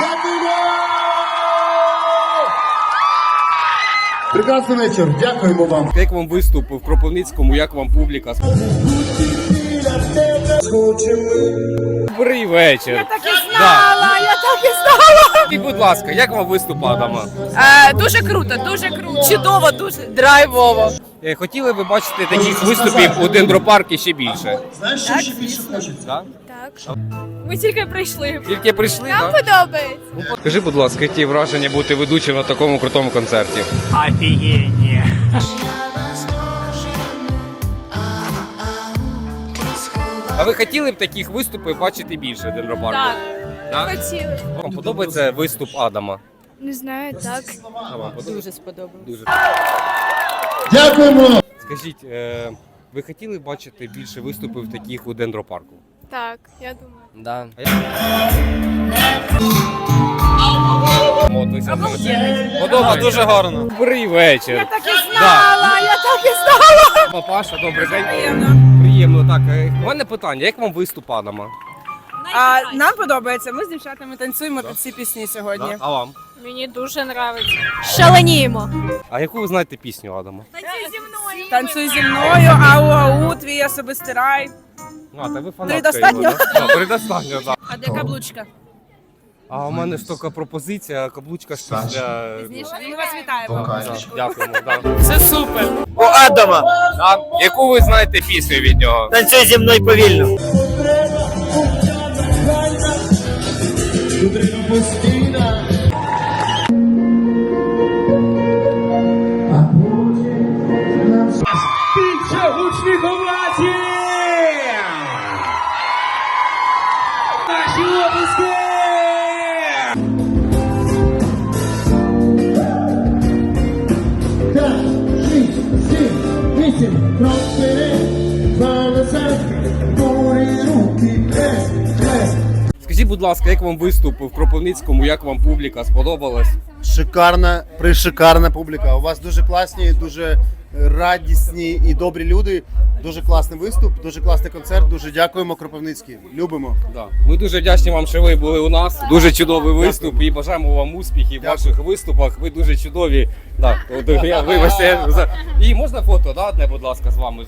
Дякуємо! Прекрасний вечір. Дякуємо вам. Як вам виступ в Кропивницькому, як вам публіка? Добрий вечір. Я так і знала, я так і знала. І, будь ласка, як вам виступ Адама? Е, дуже круто, дуже круто. Чудово, дуже драйвово. Е, Хотіли би бачити таких виступів у дендропарку ще більше? Знаєш, що ще більше хочеться? Да? Так. Ми тільки прийшли. Тільки прийшли, Нам так? подобається. Скажи, будь ласка, які враження бути ведучим на такому крутому концерті? Офигение. А ви хотіли б таких виступів бачити більше дендропарку? Так. Да? Хотіли. Вам подобається виступ Адама? Не знаю, так. А вам подобається? Дуже сподобалось. Дуже. Дякуємо! Скажіть, е, ви хотіли б бачити більше виступів таких у дендропарку? Так, я думаю. Да. От? Дуже гарно. Добрий вечір. Я так і знала, я так і знала. Папаша, добрий день. Приємно. Приємно, так. е, У мене питання, як вам виступ Адама? А, нам подобається. Ми з дівчатами танцюємо під ці пісні сьогодні. Да? А вам? Мені дуже подобається. Шаленіємо. А яку ви знаєте пісню Адама? Танцюй зі мною, ау ау, твій особистий рай. А, та ви фанатка його, да? Да, Три достатньо, так. А де каблучка? А у мене ж тільки пропозиція, каблучка ж після... Ми вас вітаємо. Да, Дякуємо, да. Це супер. У Адама. Да? Яку ви знаєте пісню від нього? Танцюй зі мною повільно. Більше гучних овацій! Скажіть, будь ласка, як вам виступ в Кропивницькому, як вам публіка сподобалась? Шикарна, пришикарна публіка. У вас дуже класні, дуже радісні і добрі люди. Дуже класний виступ, дуже класний концерт. Дуже дякуємо, Кропивницький. Любимо. Да. Ми дуже вдячні вам, що ви були у нас. Дуже чудовий виступ і бажаємо вам успіхів в Дякую. ваших виступах. Ви дуже чудові. Да, от я І можна фото, да, одне, будь ласка, з вами.